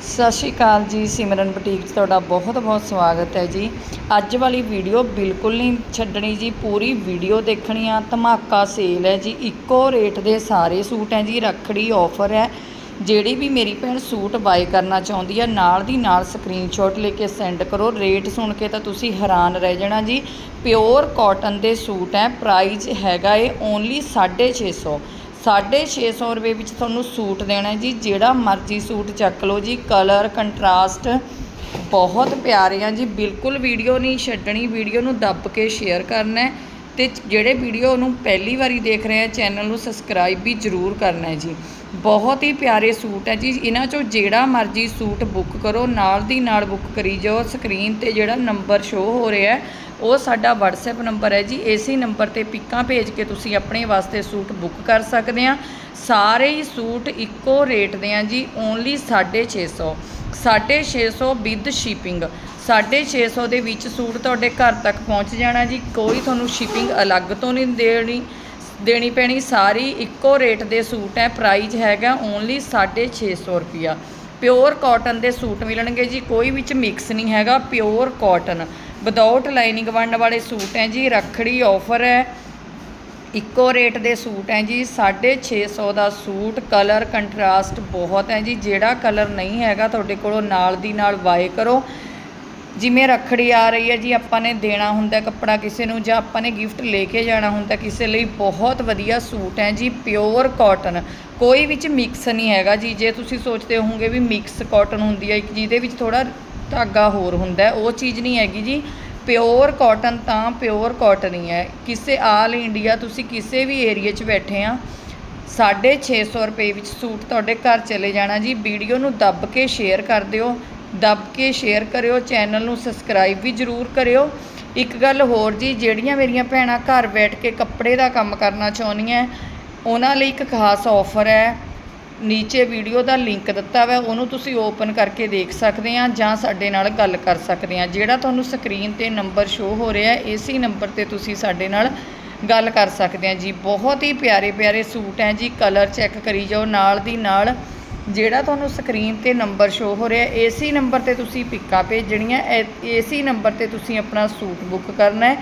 ਸਤਿ ਸ਼੍ਰੀ ਅਕਾਲ ਜੀ, ਸਿਮਰਨ ਬੁਟੀਕ 'ਚ ਤੁਹਾਡਾ ਬਹੁਤ-ਬਹੁਤ ਸਵਾਗਤ ਹੈ ਜੀ। ਅੱਜ ਵਾਲੀ ਵੀਡੀਓ ਬਿਲਕੁਲ ਨਹੀਂ ਛੱਡਣੀ ਜੀ, ਪੂਰੀ ਵੀਡੀਓ ਦੇਖਣੀ ਆ। ਧਮਾਕਾ ਸੇਲ ਹੈ ਜੀ, ਇੱਕੋ ਰੇਟ ਦੇ ਸਾਰੇ ਸੂਟ ਹੈ ਜੀ, ਰੱਖੜੀ ਆਫਰ ਹੈ। ਜਿਹੜੀ ਵੀ ਮੇਰੀ ਭੈਣ ਸੂਟ ਬਾਏ ਕਰਨਾ ਚਾਹੁੰਦੀ ਹੈ ਨਾਲ ਦੀ ਨਾਲ ਸਕਰੀਨਸ਼ਾਟ ਲੈ ਕੇ ਸੈਂਡ ਕਰੋ। ਰੇਟ ਸੁਣ ਕੇ ਤਾਂ ਤੁਸੀਂ ਹੈਰਾਨ ਰਹਿ ਜਾਣਾ ਜੀ। ਪਿਓਰ ਕਾਟਨ ਦੇ ਸੂਟ ਹੈ ਪ੍ਰਾਈਸ ਹੈਗਾ ਏ ਓਨਲੀ 650 650 ਰੁਪਏ ਵਿੱਚ ਤੁਹਾਨੂੰ ਸੂਟ ਦੇਣਾ ਜੀ, ਜਿਹੜਾ ਮਰਜ਼ੀ ਸੂਟ ਚੱਕ ਲਓ ਜੀ, ਕਲਰ, ਕੰਟਰਾਸਟ ਬਹੁਤ ਪਿਆਰੇ ਆ ਜੀ, ਬਿਲਕੁਲ ਵੀਡੀਓ ਨਹੀਂ ਛੱਡਣੀ, ਵੀਡੀਓ ਨੂੰ ਦੱਬ ਕੇ ਸ਼ੇਅਰ ਕਰਨਾ ਹੈ ਤੇ ਜਿਹੜੇ ਵੀਡੀਓ ਨੂੰ ਪਹਿਲੀ ਵਾਰੀ ਦੇਖ ਰਹੇ ਆ, ਚੈਨਲ ਨੂੰ ਸਬਸਕ੍ਰਾਈਬ ਵੀ ਜ਼ਰੂਰ ਕਰਨਾ ਹੈ ਜੀ। ਬਹੁਤ ਹੀ ਪਿਆਰੇ ਸੂਟ ਹੈ ਜੀ, ਇਹਨਾਂ ਚੋਂ ਜਿਹੜਾ ਮਰਜ਼ੀ ਸੂਟ ਬੁੱਕ ਕਰੋ, ਨਾਲ ਦੀ ਨਾਲ ਬੁੱਕ ਕਰੀ ਜਾਓ, ਸਕਰੀਨ ਤੇ ਜਿਹੜਾ ਨੰਬਰ ਸ਼ੋ ਹੋ ਰਿਹਾ ਹੈ ਉਹ ਸਾਡਾ WhatsApp ਨੰਬਰ ਹੈ ਜੀ, ਇਸੇ ਨੰਬਰ ਤੇ ਪਿੱਕਾਂ ਭੇਜ ਕੇ ਤੁਸੀਂ ਆਪਣੇ ਵਾਸਤੇ ਸੂਟ ਬੁੱਕ ਕਰ ਸਕਦੇ ਆ। ਸਾਰੇ ਹੀ ਸੂਟ ਇੱਕੋ ਰੇਟ ਦੇ ਆ ਜੀ ਓਨਲੀ 650 650 ਵਿਦ ਸ਼ਿਪਿੰਗ 650 ਦੇ ਵਿੱਚ ਸੂਟ ਤੁਹਾਡੇ ਘਰ ਤੱਕ ਪਹੁੰਚ ਜਾਣਾ ਜੀ, ਕੋਈ ਤੁਹਾਨੂੰ ਸ਼ਿਪਿੰਗ ਅਲੱਗ ਤੋਂ ਨਹੀਂ ਦੇਣੀ ਦੇਣੀ ਪੈਣੀ। ਸਾਰੀ ਇੱਕੋ ਰੇਟ ਦੇ ਸੂਟ ਹੈ ਪ੍ਰਾਈਸ ਹੈਗਾ ਓਨਲੀ 650 ਰੁਪਿਆ ਪਿਓਰ ਕਾਟਨ ਦੇ ਸੂਟ ਮਿਲਣਗੇ ਜੀ, ਕੋਈ ਵਿੱਚ ਮਿਕਸ ਨਹੀਂ ਹੈਗਾ ਪਿਓਰ ਕਾਟਨ ਵਿਦਆਊਟ ਲਾਈਨਿੰਗ ਬਣਨ ਵਾਲੇ ਸੂਟ ਹੈ ਜੀ, ਰੱਖੜੀ ਆਫਰ ਹੈ। ਇੱਕੋ ਰੇਟ ਦੇ ਸੂਟ ਹੈ ਜੀ 650 ਦਾ ਸੂਟ। ਕਲਰ ਕੰਟਰਾਸਟ ਬਹੁਤ ਹੈ ਜੀ, ਜਿਹੜਾ ਕਲਰ ਨਹੀਂ ਹੈਗਾ ਤੁਹਾਡੇ ਕੋਲੋਂ ਨਾਲ ਦੀ ਨਾਲ ਬਾਏ ਕਰੋ। ਜਿਵੇਂ ਰੱਖੜੀ ਆ ਰਹੀ ਹੈ ਜੀ, ਆਪਾਂ ਨੇ ਦੇਣਾ ਹੁੰਦਾ ਕੱਪੜਾ ਕਿਸੇ ਨੂੰ ਜਾਂ ਆਪਾਂ ਨੇ ਗਿਫਟ ਲੈ ਕੇ ਜਾਣਾ ਹੁੰਦਾ ਕਿਸੇ ਲਈ ਬਹੁਤ ਵਧੀਆ ਸੂਟ ਹੈ ਜੀ, ਪਿਓਰ ਕਾਟਨ। ਕੋਈ ਵਿੱਚ ਮਿਕਸ ਨਹੀਂ ਹੈਗਾ ਜੀ, ਜੇ ਤੁਸੀਂ ਸੋਚਦੇ ਹੋਵੋਗੇ ਵੀ ਮਿਕਸ ਕਾਟਨ ਹੁੰਦੀ ਹੈ, ਇੱਕ ਜਿਹਦੇ ਵਿੱਚ ਥੋੜਾ ਧਾਗਾ ਹੋਰ ਹੁੰਦਾ ਉਹ ਚੀਜ਼ ਨਹੀਂ ਹੈਗੀ ਜੀ। ਪਿਓਰ ਕਾਟਨ ਤਾਂ ਪਿਓਰ ਕਾਟਨ ਹੀ ਹੈ। ਕਿਸੇ ਆਲ ਇੰਡੀਆ ਤੁਸੀਂ ਕਿਸੇ ਵੀ ਏਰੀਆ 'ਚ ਬੈਠੇ ਆ 650 ਰੁਪਏ ਵਿੱਚ ਸੂਟ ਤੁਹਾਡੇ ਘਰ ਚਲੇ ਜਾਣਾ ਜੀ। ਵੀਡੀਓ ਨੂੰ ਦੱਬ ਕੇ ਸ਼ੇਅਰ ਕਰ ਦਿਓ, ਦੱਬ ਕੇ ਸ਼ੇਅਰ ਕਰਿਓ, ਚੈਨਲ ਨੂੰ ਸਬਸਕ੍ਰਾਈਬ ਵੀ ਜ਼ਰੂਰ ਕਰਿਓ। ਇੱਕ ਗੱਲ ਹੋਰ ਜੀ, ਜਿਹੜੀਆਂ ਮੇਰੀਆਂ ਭੈਣਾਂ ਘਰ ਬੈਠ ਕੇ ਕੱਪੜੇ ਦਾ ਕੰਮ ਕਰਨਾ ਚਾਹੁੰਦੀਆਂ, ਉਹਨਾਂ ਲਈ ਇੱਕ ਖਾਸ ਆਫਰ ਹੈ। ਨੀਚੇ ਵੀਡੀਓ ਦਾ ਲਿੰਕ ਦਿੱਤਾ ਹੋਇਆ ਉਹਨੂੰ ਤੁਸੀਂ ਓਪਨ ਕਰਕੇ ਦੇਖ ਸਕਦੇ ਆ ਜਾਂ ਸਾਡੇ ਨਾਲ ਗੱਲ ਕਰ ਸਕਦੇ ਆ। ਜਿਹੜਾ ਤੁਹਾਨੂੰ ਸਕਰੀਨ ਤੇ ਨੰਬਰ ਸ਼ੋ ਹੋ ਰਿਹਾ ਹੈ ਇਸੇ ਨੰਬਰ ਤੇ ਤੁਸੀਂ ਸਾਡੇ ਨਾਲ ਗੱਲ ਕਰ ਸਕਦੇ ਆ ਜੀ। ਬਹੁਤ ਹੀ ਪਿਆਰੇ ਪਿਆਰੇ ਸੂਟ ਹੈ ਜੀ, ਕਲਰ ਚੈੱਕ ਕਰੀ ਜਾਓ, ਨਾਲ ਦੀ ਨਾਲ ਜਿਹੜਾ ਤੁਹਾਨੂੰ ਸਕਰੀਨ ਤੇ ਨੰਬਰ ਸ਼ੋ ਹੋ ਰਿਹਾ, ਇਸੇ ਨੰਬਰ ਤੇ ਤੁਸੀਂ ਪਿੱਕਾ ਭੇਜਣੀਆਂ ਇਸੇ ਨੰਬਰ ਤੇ ਤੁਸੀਂ ਆਪਣਾ ਸੂਟ ਬੁੱਕ ਕਰਨਾ ਹੈ।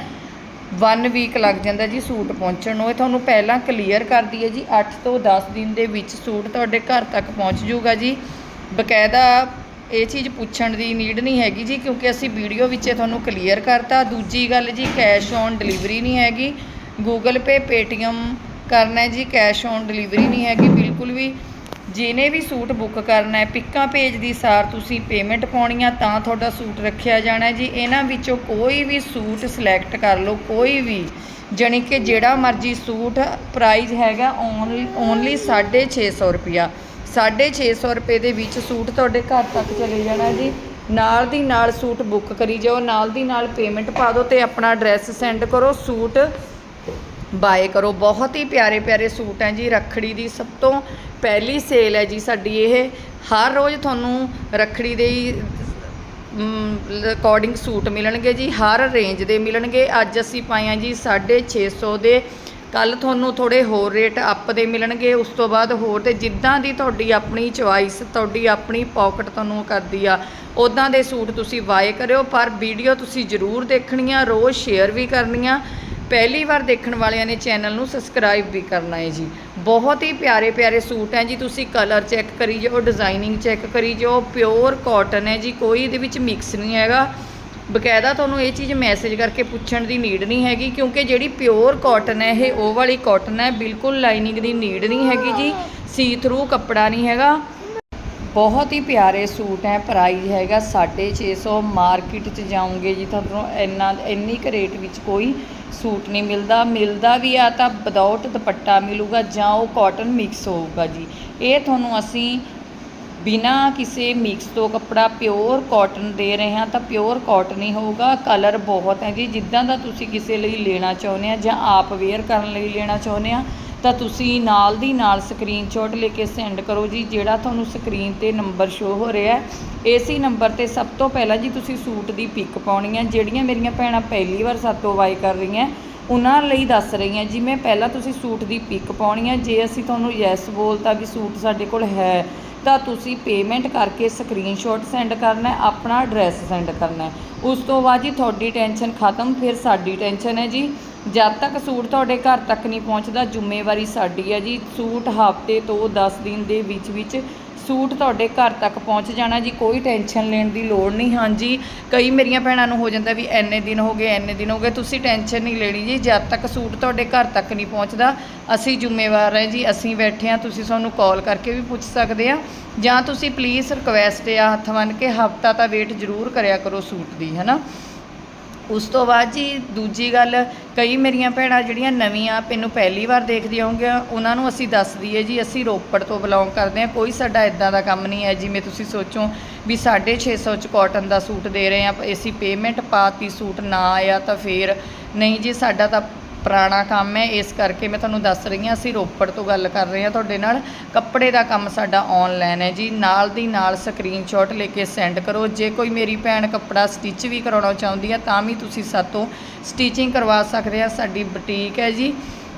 1 ਵੀਕ ਲੱਗ ਜਾਂਦਾ ਜੀ ਸੂਟ ਪਹੁੰਚਣ ਨੂੰ। ਇਹ ਤੁਹਾਨੂੰ ਪਹਿਲਾਂ ਕਲੀਅਰ ਕਰਦੀ ਹੈ ਜੀ 8 ਤੋਂ 10 ਦਿਨ ਦੇ ਵਿੱਚ ਸੂਟ ਤੁਹਾਡੇ ਘਰ ਤੱਕ ਪਹੁੰਚ ਜਾਊਗਾ ਜੀ। ਬਕਾਇਦਾ ਇਹ ਚੀਜ਼ ਪੁੱਛਣ ਦੀ ਨੀਡ ਨਹੀਂ ਹੈਗੀ ਜੀ, ਕਿਉਂਕਿ ਅਸੀਂ ਵੀਡੀਓ ਵਿੱਚ ਇਹ ਤੁਹਾਨੂੰ ਕਲੀਅਰ ਕਰਤਾ। ਦੂਜੀ ਗੱਲ ਜੀ ਕੈਸ਼ ਔਨ ਡਿਲੀਵਰੀ ਨਹੀਂ ਹੈਗੀ। ਗੂਗਲ ਪੇ ਪੇਟੀਐਮ ਕਰਨਾ ਜੀ ਕੈਸ਼ ਔਨ ਡਿਲੀਵਰੀ ਨਹੀਂ ਹੈਗੀ, ਬਿਲਕੁਲ ਵੀ। ਜਿਹਨੇ ਵੀ ਸੂਟ ਬੁੱਕ ਕਰਨਾ ਹੈ, ਪਿੱਕਾਂ ਭੇਜ ਦੀ ਸਾਰ ਤੁਸੀਂ ਪੇਮੈਂਟ ਪਾਉਣੀ ਆ, ਤਾਂ ਤੁਹਾਡਾ ਸੂਟ ਰੱਖਿਆ ਜਾਣਾ ਜੀ, ਇਹਨਾਂ ਵਿੱਚੋਂ ਕੋਈ ਵੀ ਸੂਟ ਸਿਲੈਕਟ ਕਰ ਲਓ, ਕੋਈ ਵੀ। ਜਾਣੀ ਕਿ ਜਿਹੜਾ ਮਰਜ਼ੀ ਸੂਟ ਪ੍ਰਾਈਸ ਹੈਗਾ ਓਨਲੀ ਓਨਲੀ 650 ਰੁਪਿਆ 650 ਰੁਪਏ ਦੇ ਵਿੱਚ ਸੂਟ ਤੁਹਾਡੇ ਘਰ ਤੱਕ ਚਲੇ ਜਾਣਾ ਜੀ। ਨਾਲ ਦੀ ਨਾਲ ਸੂਟ ਬੁੱਕ ਕਰੀ ਜਾਓ, ਨਾਲ ਦੀ ਨਾਲ ਪੇਮੈਂਟ ਪਾ ਦਿਓ ਤੇ ਆਪਣਾ ਐਡਰੈਸ ਸੈਂਡ ਕਰੋ। ਸੂਟ ਬਾਏ ਕਰੋ। ਬਹੁਤ ਹੀ ਪਿਆਰੇ ਪਿਆਰੇ ਸੂਟ ਹੈ ਜੀ। ਰੱਖੜੀ ਦੀ ਸਭ ਤੋਂ ਪਹਿਲੀ ਸੇਲ ਹੈ ਜੀ ਸਾਡੀ ਇਹ। ਹਰ ਰੋਜ਼ ਤੁਹਾਨੂੰ ਰੱਖੜੀ ਦੇ ਅਕੋਰਡਿੰਗ ਸੂਟ ਮਿਲਣਗੇ ਜੀ। ਹਰ ਰੇਂਜ ਦੇ ਮਿਲਣਗੇ। ਅੱਜ ਅਸੀਂ ਪਾਏ ਆ ਜੀ 650 ਦੇ। ਕੱਲ ਤੁਹਾਨੂੰ ਥੋੜੇ ਹੋਰ ਰੇਟ ਅਪ ਦੇ ਮਿਲਣਗੇ। ਉਸ ਤੋਂ ਬਾਅਦ ਹੋਰ ਤੇ ਜਿੱਦਾਂ ਦੀ ਤੁਹਾਡੀ ਆਪਣੀ ਚੁਆਇਸ ਤੁਹਾਡੀ ਆਪਣੀ ਪਾਕਟ ਤੁਹਾਨੂੰ ਕਰਦੀ ਆ ਉਦਾਂ ਦੇ ਸੂਟ ਤੁਸੀਂ ਬਾਏ ਕਰਿਓ। ਪਰ ਵੀਡੀਓ ਤੁਸੀਂ ਜ਼ਰੂਰ ਦੇਖਣੀ ਆ ਰੋਜ਼ ਸ਼ੇਅਰ ਵੀ ਕਰਨੀ ਆ ਪਹਿਲੀ ਵਾਰ ਦੇਖਣ ਵਾਲਿਆਂ ਨੇ ਚੈਨਲ ਨੂੰ ਸਬਸਕ੍ਰਾਈਬ ਵੀ ਕਰਨਾ ਹੈ ਜੀ। ਬਹੁਤ ਹੀ ਪਿਆਰੇ ਪਿਆਰੇ ਸੂਟ ਹੈ ਜੀ, ਤੁਸੀਂ ਕਲਰ ਚੈੱਕ ਕਰੀ ਜਾਓ ਡਿਜ਼ਾਈਨਿੰਗ ਚੈੱਕ ਕਰੀ ਜਾਓ ਪਿਓਰ ਕਾਟਨ ਹੈ ਜੀ, ਕੋਈ ਇਹਦੇ ਵਿੱਚ ਮਿਕਸ ਨਹੀਂ ਹੈਗਾ। ਬਕਾਇਦਾ ਤੁਹਾਨੂੰ ਇਹ ਚੀਜ਼ ਮੈਸੇਜ ਕਰਕੇ ਪੁੱਛਣ ਦੀ ਨੀਡ ਨਹੀਂ ਹੈਗੀ, ਕਿਉਂਕਿ ਜਿਹੜੀ ਪਿਓਰ ਕਾਟਨ ਹੈ, ਇਹ ਉਹ ਵਾਲੀ ਕਾਟਨ ਹੈ, ਬਿਲਕੁਲ ਲਾਈਨਿੰਗ ਦੀ ਨੀਡ ਨਹੀਂ ਹੈਗੀ ਜੀ ਸੀ ਥਰੂ ਕੱਪੜਾ ਨਹੀਂ ਹੈਗਾ। ਬਹੁਤ ਹੀ ਪਿਆਰੇ ਸੂਟ ਹੈ ਪ੍ਰਾਈਸ ਹੈਗਾ 650 ਮਾਰਕੀਟ 'ਚ ਜਾਓਗੇ ਜੀ ਤੁਹਾਨੂੰ ਇੰਨਾ, ਇੰਨੀ ਕੁ ਰੇਟ ਵਿੱਚ ਕੋਈ ਸੂਟ ਨਹੀਂ ਮਿਲਦਾ। ਮਿਲਦਾ ਵੀ ਆ ਤਾਂ ਵਿਦਆਊਟ ਦੁਪੱਟਾ ਮਿਲੂਗਾ ਜਾਂ ਉਹ ਕਾਟਨ ਮਿਕਸ ਹੋਊਗਾ ਜੀ। ਇਹ ਤੁਹਾਨੂੰ ਅਸੀਂ ਬਿਨਾ ਕਿਸੇ ਮਿਕਸ ਤੋਂ ਕੱਪੜਾ ਪਿਓਰ ਕਾਟਨ ਦੇ ਰਹੇ ਹਾਂ ਤਾਂ ਪਿਓਰ ਕਾਟਨ ਹੀ ਹੋਊਗਾ। ਕਲਰ ਬਹੁਤ ਹੈ ਜੀ। ਜਿੱਦਾਂ ਦਾ ਤੁਸੀਂ ਕਿਸੇ ਲਈ ਲੈਣਾ ਚਾਹੁੰਦੇ ਆ ਜਾਂ ਆਪ ਵੇਅਰ ਕਰਨ ਲਈ ਲੈਣਾ ਚਾਹੁੰਦੇ ਆ ਤਾਂ ਤੁਸੀਂ ਨਾਲ ਦੀ ਨਾਲ ਸਕਰੀਨਸ਼ਾਟ ਲੈ ਕੇ ਸੈਂਡ ਕਰੋ ਜੀ, ਜਿਹੜਾ ਤੁਹਾਨੂੰ ਸਕਰੀਨ ਤੇ ਨੰਬਰ ਸ਼ੋ ਹੋ ਰਿਹਾ ਹੈ। ਇਸੇ ਨੰਬਰ ਤੇ ਸਭ ਤੋਂ ਪਹਿਲਾਂ ਜੀ ਤੁਸੀਂ ਸੂਟ ਦੀ ਪਿਕ ਪਾਉਣੀ ਹੈ, ਜਿਹੜੀਆਂ ਮੇਰੀਆਂ ਭੈਣਾਂ ਪਹਿਲੀ ਵਾਰ ਸਾਤੋਂ ਬਾਈ ਕਰ ਰਹੀਆਂ ਉਹਨਾਂ ਲਈ ਦੱਸ ਰਹੀ ਹਾਂ ਜਿਵੇਂ ਪਹਿਲਾਂ ਤੁਸੀਂ ਸੂਟ ਦੀ ਪਿਕ ਪਾਉਣੀ ਹੈ, ਜੇ ਅਸੀਂ ਤੁਹਾਨੂੰ ਯੈਸ ਬੋਲਤਾ ਵੀ ਸੂਟ ਸਾਡੇ ਕੋਲ ਹੈ, ਤਾਂ ਤੁਸੀਂ ਪੇਮੈਂਟ ਕਰਕੇ ਸਕਰੀਨਸ਼ਾਟ ਸੈਂਡ ਕਰਨਾ ਹੈ, ਆਪਣਾ ਐਡਰੈਸ ਸੈਂਡ ਕਰਨਾ ਹੈ। ਉਸ ਤੋਂ ਬਾਅਦ ਜੀ ਤੁਹਾਡੀ ਟੈਨਸ਼ਨ ਖਤਮ, ਫਿਰ ਸਾਡੀ ਟੈਨਸ਼ਨ ਹੈ ਜੀ। ਜਦ ਤੱਕ ਸੂਟ ਤੁਹਾਡੇ ਘਰ ਤੱਕ ਨਹੀਂ ਪਹੁੰਚਦਾ, ਜ਼ਿੰਮੇਵਾਰੀ ਸਾਡੀ ਹੈ ਜੀ। ਸੂਟ ਹਫ਼ਤੇ ਤੋਂ 10 ਦਿਨ ਦੇ ਵਿੱਚ ਵਿੱਚ ਸੂਟ ਤੁਹਾਡੇ ਘਰ ਤੱਕ ਪਹੁੰਚ ਜਾਣਾ ਜੀ। ਕੋਈ ਟੈਨਸ਼ਨ ਲੈਣ ਦੀ ਲੋੜ ਨਹੀਂ। ਹਾਂਜੀ ਕਈ ਮੇਰੀਆਂ ਭੈਣਾਂ ਨੂੰ ਹੋ ਜਾਂਦਾ ਵੀ ਐਨੇ ਦਿਨ ਹੋ ਗਏ ਐਨੇ ਦਿਨ ਹੋ ਗਏ, ਤੁਸੀਂ ਟੈਨਸ਼ਨ ਨਹੀਂ ਲੈਣੀ ਜੀ। ਜਦ ਤੱਕ ਸੂਟ ਤੁਹਾਡੇ ਘਰ ਤੱਕ ਨਹੀਂ ਪਹੁੰਚਦਾ, ਅਸੀਂ ਜ਼ਿੰਮੇਵਾਰ ਹੈ ਜੀ। ਅਸੀਂ ਬੈਠੇ ਹਾਂ, ਤੁਸੀਂ ਸਾਨੂੰ ਕਾਲ ਕਰਕੇ ਵੀ ਪੁੱਛ ਸਕਦੇ ਆ। ਜਾਂ ਤੁਸੀਂ ਪਲੀਜ਼ ਰਿਕਵੈਸਟ ਆ ਹੱਥ ਬੰਨ੍ਹ ਕੇ, ਹਫਤਾ ਤਾਂ ਵੇਟ ਜ਼ਰੂਰ ਕਰਿਆ ਕਰੋ ਸੂਟ ਦੀ ਹੈ ਨਾ ਉਸ ਤੋਂ ਬਾਅਦ ਜੀ ਦੂਜੀ ਗੱਲ, ਕਈ ਮੇਰੀਆਂ ਭੈਣਾਂ ਜਿਹੜੀਆਂ ਨਵੀਆਂ ਮੈਨੂੰ ਪਹਿਲੀ ਵਾਰ ਦੇਖਦੀਆਂ ਹੋਣਗੀਆਂ, ਉਹਨਾਂ ਨੂੰ ਅਸੀਂ ਦੱਸ ਦਈਏ ਜੀ, ਅਸੀਂ ਰੋਪੜ ਤੋਂ ਬਿਲੋਂਗ ਕਰਦੇ ਹਾਂ, ਕੋਈ ਸਾਡਾ ਇਦਾਂ ਦਾ ਕੰਮ ਨਹੀਂ ਹੈ, ਜਿਵੇਂ ਤੁਸੀਂ ਸੋਚੋ ਵੀ 650 ਚ ਕਾਟਨ ਦਾ ਸੂਟ ਦੇ ਰਹੇ ਹਾਂ, ਅਸੀਂ ਪੇਮੈਂਟ ਪਾਤੀ ਸੂਟ ਨਾ ਆਇਆ ਤਾਂ ਫੇਰ, ਨਹੀਂ ਜੀ, ਸਾਡਾ ਤਾਂ ਪੁਰਾਣਾ ਕੰਮ ਹੈ, ਇਸ ਕਰਕੇ ਮੈਂ ਤੁਹਾਨੂੰ ਦੱਸ ਰਹੀ ਹਾਂ, ਅਸੀਂ ਰੋਪੜ ਤੋਂ ਗੱਲ ਕਰ ਰਹੇ ਹਾਂ ਤੁਹਾਡੇ ਨਾਲ। ਕੱਪੜੇ ਦਾ ਕੰਮ ਸਾਡਾ ਆਨਲਾਈਨ ਹੈ ਜੀ। ਨਾਲ ਦੀ ਨਾਲ ਸਕਰੀਨਸ਼ਾਟ ਲੈ ਕੇ ਸੈਂਡ ਕਰੋ। ਜੇ ਕੋਈ ਮੇਰੀ ਭੈਣ ਕੱਪੜਾ ਸਟਿਚ ਵੀ ਕਰਾਉਣਾ ਚਾਹੁੰਦੀ ਹੈ, ਤਾਂ ਵੀ ਤੁਸੀਂ ਸਾਤੋਂ ਸਟਿਚਿੰਗ ਕਰਵਾ ਸਕਦੇ ਆ। ਸਾਡੀ ਬੁਟੀਕ ਹੈ ਜੀ।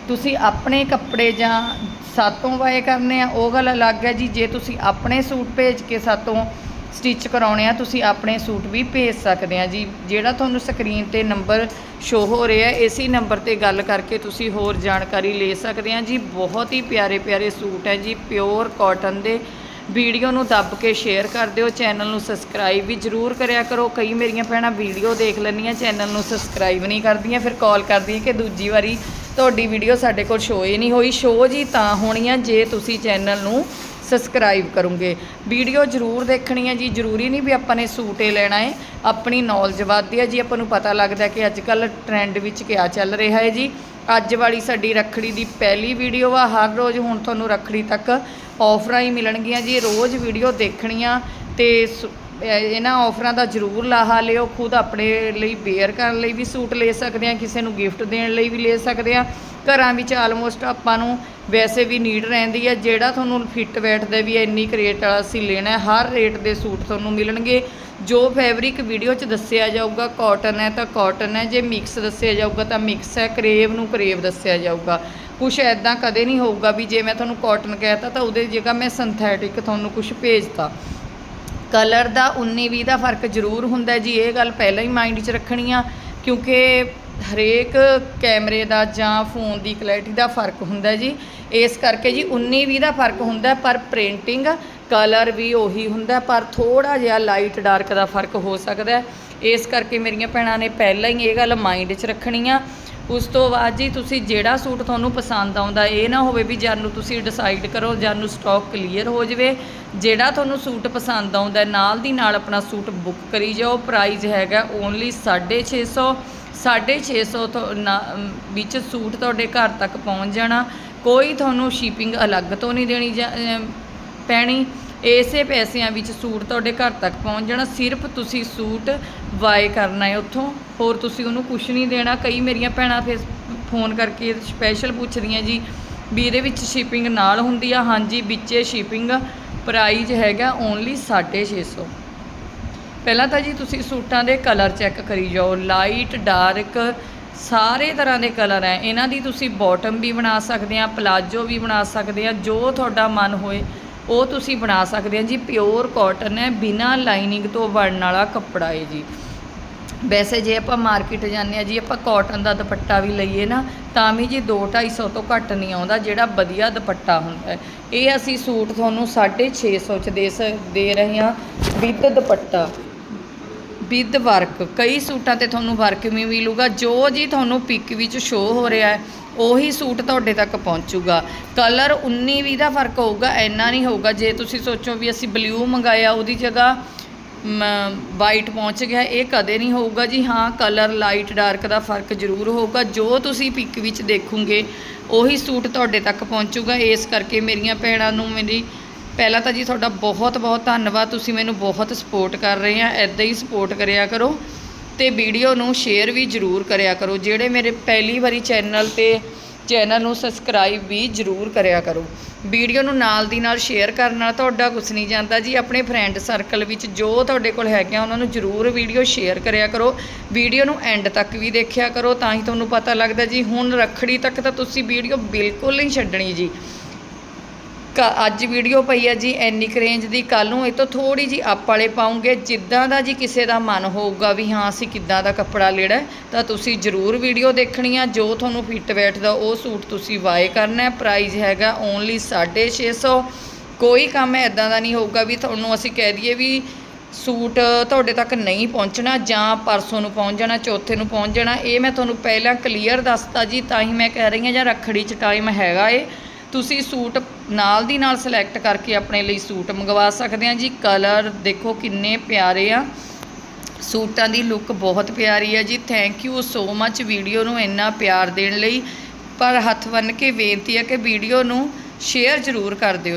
ਤੁਸੀਂ ਆਪਣੇ ਕੱਪੜੇ ਜਾਂ ਸਾਤੋਂ ਵਾਏ ਕਰਨੇ ਆ, ਉਹ ਗੱਲ ਅਲੱਗ ਹੈ ਜੀ। ਜੇ ਤੁਸੀਂ ਆਪਣੇ ਸੂਟ ਭੇਜ ਕੇ ਸਾਤੋਂ ਸਟਿਚ ਕਰਾਉਣੇ ਆ, ਤੁਸੀਂ ਆਪਣੇ ਸੂਟ ਵੀ ਭੇਜ ਸਕਦੇ ਆ ਜੀ। ਜਿਹੜਾ ਤੁਹਾਨੂੰ ਸਕਰੀਨ ਤੇ ਨੰਬਰ ਸ਼ੋ ਹੋ ਰਿਹਾ ਇਸੇ ਨੰਬਰ ਤੇ ਗੱਲ ਕਰਕੇ ਤੁਸੀਂ ਹੋਰ ਜਾਣਕਾਰੀ ਲੈ ਸਕਦੇ ਆ ਜੀ। ਬਹੁਤ ਹੀ ਪਿਆਰੇ ਪਿਆਰੇ ਸੂਟ ਹੈ ਜੀ ਪਿਓਰ ਕਾਟਨ ਦੇ। ਵੀਡੀਓ ਨੂੰ ਦੱਬ ਕੇ ਸ਼ੇਅਰ ਕਰ ਦਿਓ ਚੈਨਲ ਨੂੰ ਸਬਸਕ੍ਰਾਈਬ ਵੀ ਜਰੂਰ ਕਰਿਆ ਕਰੋ। ਕਈ ਮੇਰੀਆਂ ਭੈਣਾਂ ਵੀਡੀਓ ਦੇਖ ਲੈਂਦੀਆਂ ਚੈਨਲ ਨੂੰ ਸਬਸਕ੍ਰਾਈਬ ਨਹੀਂ ਕਰਦੀਆਂ, ਫਿਰ ਕਾਲ ਕਰਦੀਆਂ ਕਿ ਦੂਜੀ ਵਾਰੀ ਤੁਹਾਡੀ ਵੀਡੀਓ ਸਾਡੇ ਕੋਲ ਸ਼ੋਅ ਹੀ ਨਹੀਂ ਹੋਈ। ਸ਼ੋਅ ਜੀ ਤਾਂ ਹੋਣੀ ਆ, ਜੇ ਤੁਸੀਂ ਚੈਨਲ ਨੂੰ ਸਬਸਕ੍ਰਾਈਬ ਕਰੋਗੇ। ਵੀਡੀਓ ਜ਼ਰੂਰ ਦੇਖਣੀ ਹੈ ਜੀ। ਜ਼ਰੂਰੀ ਨਹੀਂ ਵੀ ਆਪਾਂ ਨੇ ਸੂਟ ਹੀ ਲੈਣਾ ਹੈ। ਆਪਣੀ ਨੌਲੇਜ ਵੱਧਦੀ ਹੈ ਜੀ। ਆਪਾਂ ਨੂੰ ਪਤਾ ਲੱਗਦਾ ਕਿ ਅੱਜ ਕੱਲ ਟ੍ਰੈਂਡ ਵਿੱਚ ਕਿਆ ਚੱਲ ਰਿਹਾ ਹੈ ਜੀ। ਅੱਜ ਵਾਲੀ ਸਾਡੀ ਰੱਖੜੀ ਦੀ ਪਹਿਲੀ ਵੀਡੀਓ ਆ। ਹਰ ਰੋਜ਼ ਹੁਣ ਤੁਹਾਨੂੰ ਰੱਖੜੀ ਤੱਕ ਆਫਰਾਂ ਹੀ ਮਿਲਣਗੀਆਂ ਜੀ। ਰੋਜ਼ ਵੀਡੀਓ ਦੇਖਣੀਆਂ ਤੇ ਸ- ਇਹ- ਇਹਨਾਂ ਆਫਰਾਂ ਦਾ ਜ਼ਰੂਰ ਲਾਹਾ ਲਿਓ ਖੁਦ ਆਪਣੇ ਲਈ ਵੇਅਰ ਕਰਨ ਲਈ ਵੀ ਸੂਟ ਲੈ ਸਕਦੇ ਆ ਕਿਸੇ ਨੂੰ ਗਿਫਟ ਦੇਣ ਲਈ ਵੀ ਲੈ ਸਕਦੇ ਆ ਘਰਾਂ ਵਿੱਚ ਆਲਮੋਸਟ ਆਪਾਂ ਨੂੰ ਵੈਸੇ ਵੀ ਨੀਡ ਰਹਿੰਦੀ ਹੈ ਜਿਹੜਾ ਤੁਹਾਨੂੰ ਫਿੱਟ ਬੈਠਦਾ ਵੀ ਹੈ, ਇੰਨੀ ਕੁ ਰੇਟ ਵਾਲਾ ਅਸੀਂ ਲੈਣਾ ਹਰ ਰੇਟ ਦੇ ਸੂਟ ਤੁਹਾਨੂੰ ਮਿਲਣਗੇ। ਜੋ ਫੈਬਰਿਕ ਵੀਡੀਓ 'ਚ ਦੱਸਿਆ ਜਾਊਗਾ ਕਾਟਨ ਹੈ ਤਾਂ ਕਾਟਨ ਹੈ ਜੇ ਮਿਕਸ ਦੱਸਿਆ ਜਾਊਗਾ ਤਾਂ ਮਿਕਸ ਹੈ ਕਰੇਵ ਨੂੰ ਕਰੇਵ ਦੱਸਿਆ ਜਾਊਗਾ। ਕੁਛ ਐਦਾਂ ਕਦੇ ਨਹੀਂ ਹੋਊਗਾ ਵੀ ਜੇ ਮੈਂ ਤੁਹਾਨੂੰ ਕਾਟਨ ਕਹਿਤਾ ਤਾਂ ਉਹਦੇ ਜਗ੍ਹਾ ਮੈਂ ਸਿੰਥੈਟਿਕ ਤੁਹਾਨੂੰ ਕੁਝ ਭੇਜਤਾ ਕਲਰ ਦਾ 19 20 ਦਾ ਫ਼ਰਕ ਜ਼ਰੂਰ ਹੁੰਦਾ ਜੀ, ਇਹ ਗੱਲ ਪਹਿਲਾਂ ਹੀ ਮਾਈਂਡ 'ਚ ਰੱਖਣੀ ਆ, ਕਿਉਂਕਿ ਹਰੇਕ ਕੈਮਰੇ ਦਾ ਜਾਂ ਫੋਨ ਦੀ ਕੁਆਲਿਟੀ ਦਾ ਫ਼ਰਕ ਹੁੰਦਾ ਜੀ। ਇਸ ਕਰਕੇ ਜੀ 19 20 ਦਾ ਫ਼ਰਕ ਹੁੰਦਾ ਪਰ ਪ੍ਰਿੰਟਿੰਗ ਕਲਰ ਵੀ ਉਹੀ ਹੁੰਦਾ ਪਰ ਥੋੜਾ ਜਿਹਾ ਲਾਈਟ ਡਾਰਕ ਦਾ ਫ਼ਰਕ ਹੋ ਸਕਦਾ ਇਸ ਕਰਕੇ ਮੇਰੀਆਂ ਭੈਣਾਂ ਨੇ ਪਹਿਲਾਂ ਹੀ ਇਹ ਗੱਲ ਮਾਈਂਡ 'ਚ ਰੱਖਣੀ ਆ। ਉਸ ਤੋਂ ਬਾਅਦ ਜੀ ਤੁਸੀਂ ਜਿਹੜਾ ਸੂਟ ਤੁਹਾਨੂੰ ਪਸੰਦ ਆਉਂਦਾ, ਇਹ ਨਾ ਹੋਵੇ ਵੀ ਜਦ ਨੂੰ ਤੁਸੀਂ ਡਿਸਾਈਡ ਕਰੋ, ਜਦ ਨੂੰ ਸਟਾਕ ਕਲੀਅਰ ਹੋ ਜਾਵੇ, ਜਿਹੜਾ ਤੁਹਾਨੂੰ ਸੂਟ ਪਸੰਦ ਆਉਂਦਾ, ਨਾਲ ਦੀ ਨਾਲ ਆਪਣਾ ਸੂਟ ਬੁੱਕ ਕਰੀ ਜਾਓ। ਪ੍ਰਾਈਸ ਹੈਗਾ ਓਨਲੀ 650 650 ਤੋਂ ਨਾ- ਵਿੱਚ ਸੂਟ ਤੁਹਾਡੇ ਘਰ ਤੱਕ ਪਹੁੰਚ ਜਾਣਾ। ਕੋਈ ਤੁਹਾਨੂੰ ਸ਼ਿਪਿੰਗ ਅਲੱਗ ਤੋਂ ਨਹੀਂ ਦੇਣੀ ਜਾ- ਪੈਣੀ। ਇਸੇ ਪੈਸਿਆਂ ਵਿੱਚ ਸੂਟ ਤੁਹਾਡੇ ਘਰ ਤੱਕ ਪਹੁੰਚ ਜਾਣਾ। ਸਿਰਫ ਤੁਸੀਂ ਸੂਟ ਬਾਏ ਕਰਨਾ ਹੈ ਉੱਥੋਂ। ਹੋਰ ਤੁਸੀਂ ਉਹਨੂੰ ਕੁਝ ਨਹੀਂ ਦੇਣਾ। ਕਈ ਮੇਰੀਆਂ ਭੈਣਾਂ ਫਿਰ ਫੋਨ ਕਰਕੇ ਸਪੈਸ਼ਲ ਪੁੱਛਦੀਆਂ ਜੀ ਵੀ ਇਹਦੇ ਵਿੱਚ ਸ਼ਿਪਿੰਗ ਨਾਲ ਹੁੰਦੀ ਆ। ਹਾਂਜੀ, ਵਿੱਚੇ ਸ਼ਿਪਿੰਗ ਪ੍ਰਾਈਜ਼ ਹੈਗਾ ਓਨਲੀ 650 ਪਹਿਲਾਂ ਤਾਂ ਜੀ ਤੁਸੀਂ ਸੂਟਾਂ ਦੇ ਕਲਰ ਚੈੱਕ ਕਰੀ ਜਾਓ। ਲਾਈਟ ਡਾਰਕ ਸਾਰੇ ਤਰ੍ਹਾਂ ਦੇ ਕਲਰ ਹੈ। ਇਹਨਾਂ ਦੀ ਤੁਸੀਂ ਬਾਟਮ ਵੀ ਬਣਾ ਸਕਦੇ ਆ ਪਲਾਜੋ ਵੀ ਬਣਾ ਸਕਦੇ ਆ। ਜੋ ਤੁਹਾਡਾ ਮਨ ਹੋਏ ਉਹ ਤੁਸੀਂ ਬਣਾ ਸਕਦੇ ਆ ਜੀ ਪਿਓਰ ਕਾਟਨ ਹੈ, ਬਿਨਾਂ ਲਾਈਨਿੰਗ ਤੋਂ ਬਣਨ ਵਾਲਾ ਕੱਪੜਾ ਹੈ ਜੀ। ਵੈਸੇ ਜੇ ਆਪਾਂ ਮਾਰਕੀਟ ਜਾਂਦੇ ਆ ਜੀ, ਆਪਾਂ ਕਾਟਨ ਦਾ ਦੁਪੱਟਾ ਵੀ ਲਈਏ ਨਾ, ਤਾਂ ਵੀ ਜੀ 2-250 ਤੋਂ ਘੱਟ ਨਹੀਂ ਆਉਂਦਾ, ਜਿਹੜਾ ਵਧੀਆ ਦੁਪੱਟਾ ਹੁੰਦਾ ਹੈ। ਇਹ ਅਸੀਂ ਸੂਟ ਤੁਹਾਨੂੰ 650 ਚ ਦੇ ਸ- ਦੇ ਰਹੇ ਹਾਂ ਵਿਦ ਦੁਪੱਟਾ। ਵਿਦ ਵਰਕ ਕਈ ਸੂਟਾਂ ਤੇ ਤੁਹਾਨੂੰ ਵਰਕ ਵੀ ਮਿਲੂਗਾ? ਜੋ ਜੀ ਤੁਹਾਨੂੰ ਪਿਕ ਵਿੱਚ ਸ਼ੋ ਹੋ ਰਿਹਾ ਹੈ ਉਹੀ ਸੂਟ ਤੁਹਾਡੇ ਤੱਕ ਪਹੁੰਚੂਗਾ। ਕਲਰ 19 20 ਦਾ ਫ਼ਰਕ ਹੋਊਗਾ, ਇੰਨਾ ਨਹੀਂ ਹੋਊਗਾ। ਜੇ ਤੁਸੀਂ ਸੋਚੋ ਵੀ ਅਸੀਂ ਬਲੂ ਮੰਗਾਇਆ, ਉਹਦੀ ਜਗ੍ਹਾ ਵਾਈਟ ਪਹੁੰਚ ਗਿਆ, ਇਹ ਕਦੇ ਨਹੀਂ ਹੋਊਗਾ ਜੀ। ਹਾਂ, ਕਲਰ ਲਾਈਟ ਡਾਰਕ ਦਾ ਫ਼ਰਕ ਜ਼ਰੂਰ ਹੋਊਗਾ। ਜੋ ਤੁਸੀਂ ਪਿਕ ਵਿੱਚ ਦੇਖੋਗੇ, ਉਹੀ ਸੂਟ ਤੁਹਾਡੇ ਤੱਕ ਪਹੁੰਚੂਗਾ। ਇਸ ਕਰਕੇ ਮੇਰੀਆਂ ਭੈਣਾਂ ਨੂੰ ਮੇਰੀ, ਪਹਿਲਾਂ ਤਾਂ ਜੀ ਤੁਹਾਡਾ ਬਹੁਤ ਬਹੁਤ ਧੰਨਵਾਦ। ਤੁਸੀਂ ਮੈਨੂੰ ਬਹੁਤ ਸਪੋਰਟ ਕਰ ਰਹੇ ਆ। ਐਦਾਂ ਹੀ ਸਪੋਰਟ ਕਰਿਆ ਕਰੋ। ਤੇ ਵੀਡੀਓ ਨੂੰ ਸ਼ੇਅਰ ਵੀ ਜ਼ਰੂਰ ਕਰਿਆ ਕਰੋ। ਜਿਹੜੇ ਮੇਰੇ ਪਹਿਲੀ ਵਾਰੀ ਚੈਨਲ ਤੇ ਚੈਨਲ ਨੂੰ ਸਬਸਕ੍ਰਾਈਬ ਵੀ ਜ਼ਰੂਰ ਕਰਿਆ ਕਰੋ। ਵੀਡੀਓ ਨੂੰ ਨਾਲ ਦੀ ਨਾਲ ਸ਼ੇਅਰ ਕਰਨ ਨਾਲ ਤੁਹਾਡਾ ਕੁਝ ਨਹੀਂ ਜਾਂਦਾ ਜੀ। ਆਪਣੇ ਫਰੈਂਡ ਸਰਕਲ ਵਿੱਚ ਜੋ ਤੁਹਾਡੇ ਕੋਲ ਹੈਗੇ ਉਹਨਾਂ ਨੂੰ ਜ਼ਰੂਰ ਵੀਡੀਓ ਸ਼ੇਅਰ ਕਰਿਆ ਕਰੋ। ਵੀਡੀਓ ਨੂੰ ਐਂਡ ਤੱਕ ਵੀ ਦੇਖਿਆ ਕਰੋ ਤਾਂ ਹੀ ਤੁਹਾਨੂੰ ਪਤਾ ਲੱਗਦਾ ਜੀ। ਹੁਣ ਰੱਖੜੀ ਤੱਕ ਤਾਂ ਤੁਸੀਂ ਵੀਡੀਓ ਬਿਲਕੁਲ ਨਹੀਂ ਛੱਡਣੀ ਜੀ। ਅੱਜ ਵੀਡੀਓ ਪਈ ਆ ਜੀ ਐਨੀ ਕੁ ਰੇਂਜ ਦੀ ਕੱਲ ਨੂੰ ਇਹ ਤੋਂ ਥੋੜੀ ਜੀ ਅਪ ਵਾਲੇ ਪਾਉਂਗੇ, ਜਿੱਦਾਂ ਦਾ ਜੀ ਕਿਸੇ ਦਾ ਮਨ ਹੋਊਗਾ ਵੀ ਹਾਂ, ਅਸੀਂ ਕਿੱਦਾਂ ਦਾ ਕੱਪੜਾ ਲੈਣਾ ਤਾਂ ਤੁਸੀਂ ਜ਼ਰੂਰ ਵੀਡੀਓ ਦੇਖਣੀ ਆ, ਜੋ ਤੁਹਾਨੂੰ ਫਿੱਟ ਬੈਠਦਾ, ਉਹ ਸੂਟ ਤੁਸੀਂ ਬਾਏ ਕਰਨਾ ਹੈ ਪ੍ਰਾਈਸ ਹੈਗਾ ਓਨਲੀ 650 ਕੋਈ ਕੰਮ ਐਦਾਂ ਦਾ ਨਹੀਂ ਹੋਊਗਾ ਵੀ ਤੁਹਾਨੂੰ ਅਸੀਂ ਕਹਿ ਦਈਏ ਵੀ ਸੂਟ ਤੁਹਾਡੇ ਤੱਕ ਨਹੀਂ ਪਹੁੰਚਣਾ, ਜਾਂ ਪਰਸੋਂ ਨੂੰ ਪਹੁੰਚ ਜਾਣਾ, ਚੌਥੇ ਨੂੰ ਪਹੁੰਚ ਜਾਣਾ, ਇਹ ਮੈਂ ਤੁਹਾਨੂੰ ਪਹਿਲਾਂ ਕਲੀਅਰ ਦੱਸਤਾ ਜੀ, ਤਾਂ ਹੀ ਮੈਂ ਕਹਿ ਰਹੀ ਹਾਂ, ਜਾਂ ਰੱਖੜੀ 'ਚ ਟਾਈਮ ਹੈਗਾ ਏ। ਤੁਸੀਂ ਸੂਟ ਨਾਲ ਦੀ ਨਾਲ ਸਿਲੈਕਟ ਕਰਕੇ ਆਪਣੇ ਲਈ ਸੂਟ ਮੰਗਵਾ ਸਕਦੇ ਆ ਜੀ। ਕਲਰ ਦੇਖੋ ਕਿੰਨੇ ਪਿਆਰੇ ਆ। ਸੂਟਾਂ ਦੀ ਲੁੱਕ ਬਹੁਤ ਪਿਆਰੀ ਆ ਜੀ। Thank you so much video ਨੂੰ ਇੰਨਾ ਪਿਆਰ ਦੇਣ ਲਈ। ਪਰ ਹੱਥ ਬੰਨ੍ਹ ਕੇ ਬੇਨਤੀ ਹੈ ਕਿ ਵੀਡੀਓ ਨੂੰ ਸ਼ੇਅਰ ਜ਼ਰੂਰ ਕਰ ਦਿਓ ਜੀ।